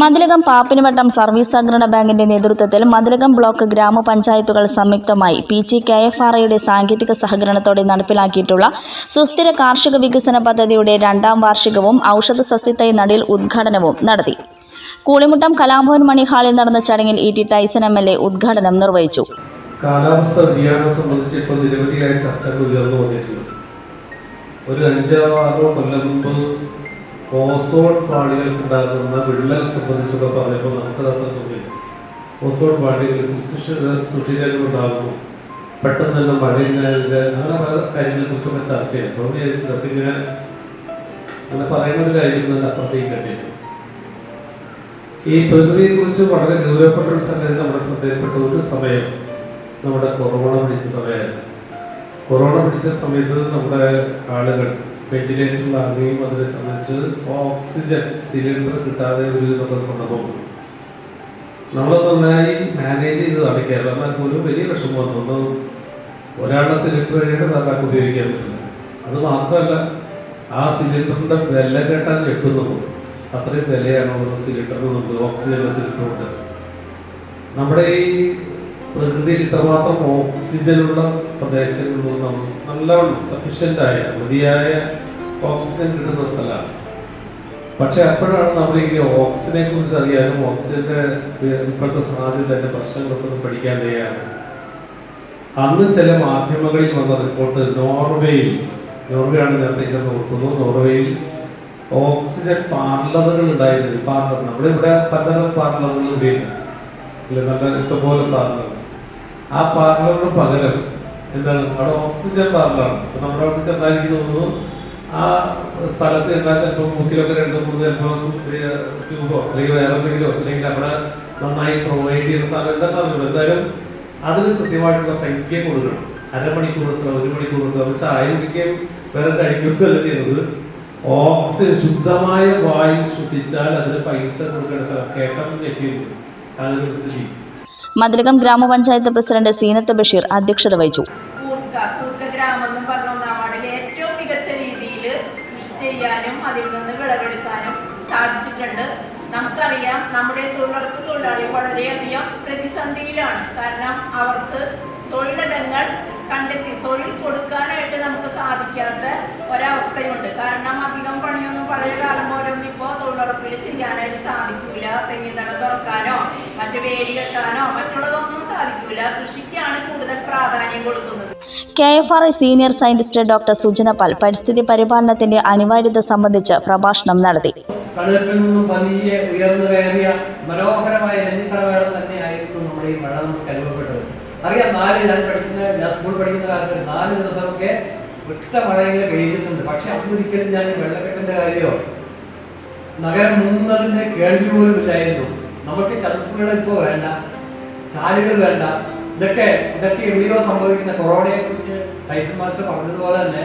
Mathilakam പാപ്പിനുവട്ടം service സഹകരണ ബാങ്കിന്റെ നേതൃത്വത്തിൽ മതിലകം ബ്ലോക്ക് ഗ്രാമപഞ്ചായത്തുകൾ സംയുക്തമായി P G K F R ഐയുടെ സാങ്കേതിക സഹകരണത്തോടെ നടപ്പിലാക്കിയിട്ടുള്ള സുസ്ഥിര കാർഷിക വികസന പദ്ധതിയുടെ രണ്ടാം വാർഷികവും ഔഷധ സസ്യത്തൈ നടീൽ ഉദ്ഘാടനവും നടത്തി. കൂളിമുട്ടം കലാഭവൻ മണി ഹാളിൽ നടന്ന ചടങ്ങിൽ E T Tyson M L A ഉദ്ഘാടനം നിർവഹിച്ചു. കാലാവസ്ഥ വ്യതിയാനം സംബന്ധിച്ച് ഇപ്പോൾ നിരവധിയായ ചർച്ചകൾ ഉയർന്നു വന്നിട്ടുണ്ട്. ഒരു അഞ്ചോ ആറോ കൊല്ലം മുമ്പ് ഓസോൺ പാളികൾക്കുണ്ടാകുന്ന വിള്ളൽ സംബന്ധിച്ചൊക്കെ പറയുമ്പോൾ നമുക്ക് തന്നെ. തോന്നി ഓസോൺ പാളികൾ സൂക്ഷിക്കാനുണ്ടാകുന്നു പെട്ടെന്ന് തന്നെ മഴയില്ലാതെ അങ്ങനെ പല കാര്യങ്ങളെ കുറിച്ചൊക്കെ ചർച്ച ചെയ്യാം. അപ്പോൾ വിചാരിച്ചത് ഇങ്ങനെ അങ്ങനെ പറയുന്ന ഒരു കാര്യം തന്നെ അപ്പുറത്തേക്ക് കണ്ടിട്ടു ഈ പ്രകൃതിയെ കുറിച്ച് വളരെ ഗൗരവപ്പെട്ട ഒരു സംഗതി നമ്മുടെ ശ്രദ്ധയിൽപ്പെട്ട ഒരു സമയം നമ്മുടെ കൊറോണ പിടിച്ച സമയമായിരുന്നു. കൊറോണ പിടിച്ച സമയത്ത് നമ്മുടെ ആളുകൾ വെന്റിലേറ്ററിൽ ആകുകയും അതിനെ സംബന്ധിച്ച് ഓക്സിജൻ സിലിണ്ടർ കിട്ടാതെ നമ്മുടെ സന്ദർഭം നമ്മൾ നന്നായി മാനേജ് ചെയ്തതാണ് കേരളത്തിൽ പോലും വലിയ വിഷമം വന്നു. ഒന്ന് ഒരാളുടെ സിലിണ്ടർ കഴിഞ്ഞിട്ട് നന്നാക്കി ഉപയോഗിക്കാൻ പറ്റില്ല അത് മാത്രമല്ല ആ സിലിണ്ടറിന്റെ വില കേട്ടാൽ ഞെട്ടുന്നു. അത്രയും വിലയാണ് ഓരോ സിലിണ്ടറിനും നമുക്ക് ഓക്സിജന്റെ സിലിണ്ടറുണ്ട് നമ്മുടെ ഈ പ്രകൃതിയിൽ ഇത്രമാത്രം ഓക്സിജനുള്ള പ്രദേശങ്ങളിലൊന്നും നമ്മൾ നല്ലവണ്ണം സഫീഷ്യന്റ് ആയ മതിയായ ഓക്സിജൻ കിട്ടുന്ന സ്ഥലമാണ്. പക്ഷെ അപ്പോഴാണ് നമ്മൾ ഈ ഓക്സിജനെ കുറിച്ച് അറിയാനും ഓക്സിജന്റെ ഇപ്പോഴത്തെ സാധ്യത സാധ്യതയുടെ പ്രശ്നങ്ങളൊക്കെ പഠിക്കാൻ തയ്യാറാണ്. അന്ന് ചില മാധ്യമങ്ങളിൽ വന്ന റിപ്പോർട്ട് നോർവേയിൽ നോർവേ ആണ് നേരത്തെ ഇങ്ങനെ ഓർക്കുന്നു. നോർവേയിൽ ഓക്സിജൻ പാർലറുകൾ ഉണ്ടായിരുന്നു. പാർലർ നമ്മുടെ ഇവിടെ പലതരം പാർലറുകൾ ഉപയോഗിക്കും നല്ല ഇഷ്ടംപോലെ പാർലർ ആ പാർലറിന് പകരം എന്താണ്? അവിടെ ഓക്സിജൻ പാർലറാണ്. അപ്പൊ നമ്മുടെ അവിടെ ചെന്നാൽ എനിക്ക് തോന്നുന്നു ആ സ്ഥലത്ത് എന്നാൽ ചിലപ്പോൾ മൂക്കിലൊക്കെ രണ്ട് മൂന്ന് ചിലപ്പോൾ ട്യൂബോ അല്ലെങ്കിൽ വേറെ എന്തെങ്കിലും അല്ലെങ്കിൽ അവിടെ നന്നായി പ്രൊവൈഡ് ചെയ്യുന്ന സാധനം എന്തൊക്കെ അറിഞ്ഞു എന്തായാലും അതിന് കൃത്യമായിട്ടുള്ള സംഖ്യ കൊടുക്കണം. അരമണിക്കൂർ എത്ര ഒരു മണിക്കൂർ എത്ര അവർ ചായ കുടിക്കുകയും വേറെ കഴിക്കുകയല്ല ചെയ്യുന്നത് ഓക്സിജൻ ശുദ്ധമായ വായു ശ്വസിച്ചാൽ അതിന് പൈസ കൊടുക്കേണ്ട സ്ഥലം കേട്ടെന്ന് ഞെട്ടിയിരുന്നു അതിനൊരു സ്ഥിതി സ്ഥിതി മതിലകം ഗ്രാമപഞ്ചായത്ത് പ്രസിഡന്റ് സീനത്ത് ബഷീർ അധ്യക്ഷത വഹിച്ചു. ചെയ്യാനും അതിൽ നിന്ന് സാധിച്ചിട്ടുണ്ട്. നമുക്കറിയാം നമ്മുടെ തൊഴിലുറപ്പ് തൊഴിലാളി വളരെയധികം പ്രതിസന്ധിയിലാണ്. കാരണം അവർക്ക് തൊഴിലിടങ്ങൾ കണ്ടെത്തി തൊഴിൽ കൊടുക്കാനായിട്ട് നമുക്ക് സാധിക്കാത്ത ഒരവസ്ഥയുണ്ട്. കാരണം മറ്റു വേലി മറ്റുള്ളതൊന്നും സാധിക്കില്ല കൃഷിക്കാണ് കൂടുതൽ പ്രാധാന്യം കൊടുക്കുന്നത്. K F R I senior scientist doctor Sujana Pal പരിസ്ഥിതി പരിപാലനത്തിന്റെ അനിവാര്യത സംബന്ധിച്ച് പ്രഭാഷണം നടത്തി. കടലിൽ നിന്നും പതിയെ ഉയർന്നു കയറിയ മനോഹരമായ രഞ്ജിത്തറവേളം തന്നെയായിരിക്കും നമ്മുടെ ഈ മഴ നമുക്ക് അനുഭവപ്പെട്ടത്. അറിയാം നാല് ഞാൻ പഠിക്കുന്ന ഞാൻ സ്കൂൾ പഠിക്കുന്ന കാലത്ത് നാല് ദിവസമൊക്കെ ഒറ്റ മഴയെങ്കിലും പെയ്തിട്ടുണ്ട്. പക്ഷെ അന്നൊരിക്കലും ഞാൻ വെള്ളക്കെട്ടിന്റെ കാര്യമോ നഗരം മുങ്ങുന്നതിന്റെ കേൾവി പോലും ഇല്ലായിരുന്നു നമുക്ക് ചതുപ്പുകൾ ഇപ്പോൾ വേണ്ട ചാലുകൾ വേണ്ട. ഇതൊക്കെ ഇതൊക്കെ എവിടെയോ സംഭവിക്കുന്ന കൊറോണയെ കുറിച്ച് ടൈസൺ മാസ്റ്റർ പറഞ്ഞതുപോലെ തന്നെ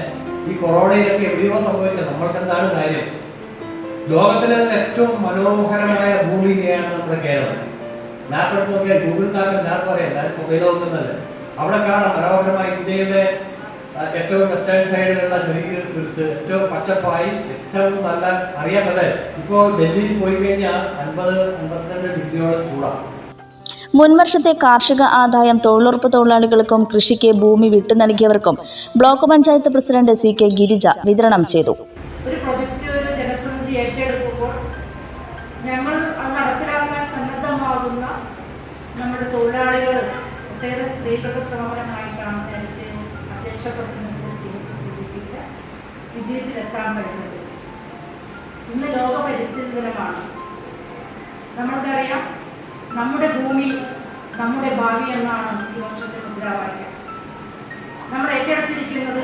ഈ കൊറോണയിലൊക്കെ എവിടെയോ സംഭവിച്ച നമ്മൾക്ക് എന്താണ് കാര്യം? ലോകത്തിലെ തന്നെ ഏറ്റവും മനോഹരമായ ഭൂമികയാണ് നമ്മുടെ കേരളം? മാപ്പ് എടുത്ത് നോക്കിയാൽ ഗൂഗിൾ മാപ്പിൽ ഞാൻ പറയാം ഞാൻ മൊബൈൽ അവിടെ കാണാം മനോഹരമായ ഇന്ത്യയുടെ ഏറ്റവും വെസ്റ്റേൺ സൈഡിലുള്ള ചെറിയ തീർത്ത് ഏറ്റവും പച്ചപ്പായി ഏറ്റവും നല്ല അറിയാമല്ലേ? ഇപ്പോൾ ഡൽഹിയിൽ പോയി കഴിഞ്ഞാൽ അൻപത് അൻപത്തിരണ്ട് ഡിഗ്രിയോളം ചൂടാണ് മുൻവർഷത്തെ കാർഷിക ആദായം തൊഴിലുറപ്പ് തൊഴിലാളികൾക്കും കൃഷിക്ക് ഭൂമി വിട്ടു നൽകിയവർക്കും block panchayat president C K Girija വിതരണം ചെയ്തു. ഒരു പ്രൊജക്റ്റ് ഒരു ജനപ്രതിനിധി ഏറ്റെടുക്കുമ്പോൾ ഞങ്ങൾ നടപ്പിലാക്കാൻ സന്നദ്ധമാകുന്ന നമ്മുടെ തൊഴിലാളികൾ ഒട്ടേറെ സ്ത്രീകളുടെ ശ്രമകരമായിട്ടാണ് നേരത്തെ അധ്യക്ഷ സൂചിപ്പിച്ച വിജയത്തിലെത്താൻ പറ്റുന്നത്. ഇന്ന് ലോക പരിസ്ഥിതി ദിനമാണ് നമ്മൾക്കറിയാം നമ്മുടെ ഭൂമി നമ്മുടെ ഭാവി എന്നാണ് ഈ മുദ്രാവാക്യം. നമ്മൾ ഏറ്റെടുത്തിരിക്കുന്നത്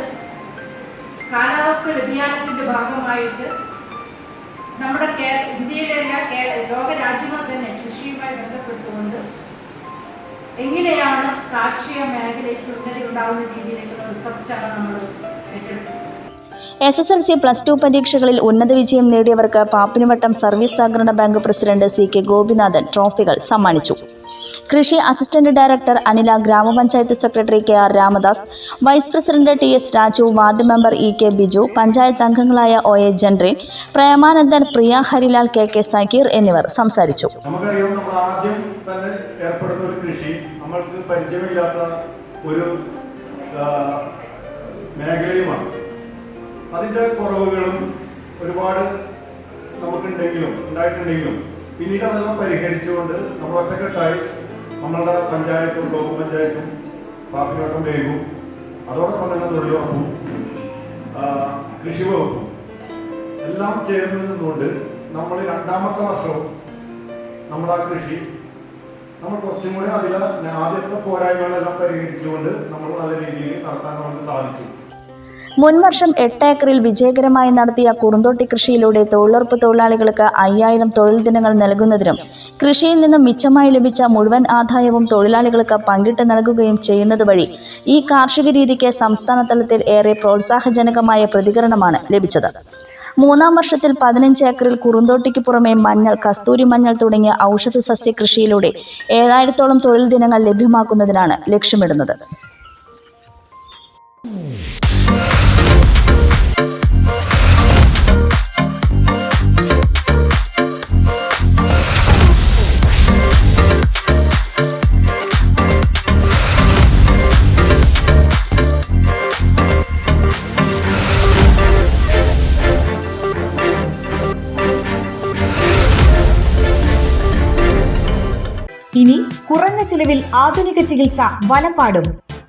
കാലാവസ്ഥ വ്യതിയാനത്തിന്റെ ഭാഗമായിട്ട് നമ്മുടെ ഇന്ത്യയിലെ എല്ലാ ലോക രാജ്യങ്ങൾ തന്നെ കൃഷിയുമായി ബന്ധപ്പെട്ടുകൊണ്ട് എങ്ങനെയാണ് കാർഷിക മേഖലയ്ക്ക് ഉന്നതി ഉണ്ടാകുന്ന രീതിയിലേക്കുള്ള റിസർച്ചാണ് നമ്മൾ ഏറ്റെടുത്തത് S S L C plus two പരീക്ഷകളിൽ ഉന്നത വിജയം നേടിയവർക്ക് പാപ്പിനിവട്ടം സർവീസ് സഹകരണ bank president C K Gopinathan ട്രോഫികൾ സമ്മാനിച്ചു. കൃഷി അസിസ്റ്റന്റ് ഡയറക്ടർ അനില ഗ്രാമപഞ്ചായത്ത് secretary K R Ramadas vice president T S Raju ward member E K Biju panchayat അംഗങ്ങളായ O A Jentin Premanandan Priya Harilal K K Sakkeer എന്നിവർ സംസാരിച്ചു. നമ്മൾ ആദ്യം തന്നെ ഒരു കൃഷി നമ്മൾക്ക് പരിചയമില്ലാത്ത ഒരു മേഖലയുമാണ്. അതിന്റെ കുറവുകളും ഒരുപാട് നമുക്കുണ്ടെങ്കിലും ഉണ്ടായിട്ടുണ്ടെങ്കിലും പിന്നീട് അതെല്ലാം പരിഹരിച്ചുകൊണ്ട് നമ്മൾ ഒറ്റക്കെട്ടായി നമ്മളുടെ പഞ്ചായത്തും ബ്ലോക്ക് പഞ്ചായത്തും പാർട്ടിയോട്ടം വേഗവും അതോടൊപ്പം തന്നെ തൊഴിലുറപ്പും കൃഷിവകുപ്പും കൃഷി എല്ലാം ചേർന്ന് നിന്നുകൊണ്ട് നമ്മൾ രണ്ടാമത്തെ വർഷവും നമ്മുടെ ആ കൃഷി നമ്മൾ കുറച്ചും കൂടി അതിലെ ആദ്യത്തെ പോരായ്മകളെല്ലാം പരിഹരിച്ചുകൊണ്ട് നമ്മൾ നല്ല രീതിയിൽ നടത്താൻ നമുക്ക് സാധിച്ചു. മുൻവർഷം എട്ട് ഏക്കറിൽ വിജയകരമായി നടത്തിയ കുറുന്തോട്ടി കൃഷിയിലൂടെ തൊഴിലുറപ്പ് തൊഴിലാളികൾക്ക് അയ്യായിരം തൊഴിൽ ദിനങ്ങൾ നൽകുന്നതിനും കൃഷിയിൽ നിന്നും മിച്ചമായി ലഭിച്ച മുഴുവൻ ആദായവും തൊഴിലാളികൾക്ക് പങ്കിട്ട് നൽകുകയും ചെയ്യുന്നതുവഴി ഈ കാർഷിക രീതിക്ക് സംസ്ഥാന തലത്തിൽ ഏറെ പ്രോത്സാഹജനകമായ പ്രതികരണമാണ് ലഭിച്ചത്. മൂന്നാം വർഷത്തിൽ പതിനഞ്ച് ഏക്കറിൽ കുറുന്തോട്ടിക്ക് പുറമെ മഞ്ഞൾ കസ്തൂരി മഞ്ഞൾ തുടങ്ങിയ ഔഷധ സസ്യ കൃഷിയിലൂടെ ഏഴായിരത്തോളം തൊഴിൽ ദിനങ്ങൾ ലഭ്യമാക്കുന്നതിനാണ് ലക്ഷ്യമിടുന്നത്. ഇനി കുറഞ്ഞ ചിലവിൽ ആധുനിക ചികിത്സ വലപ്പാടും.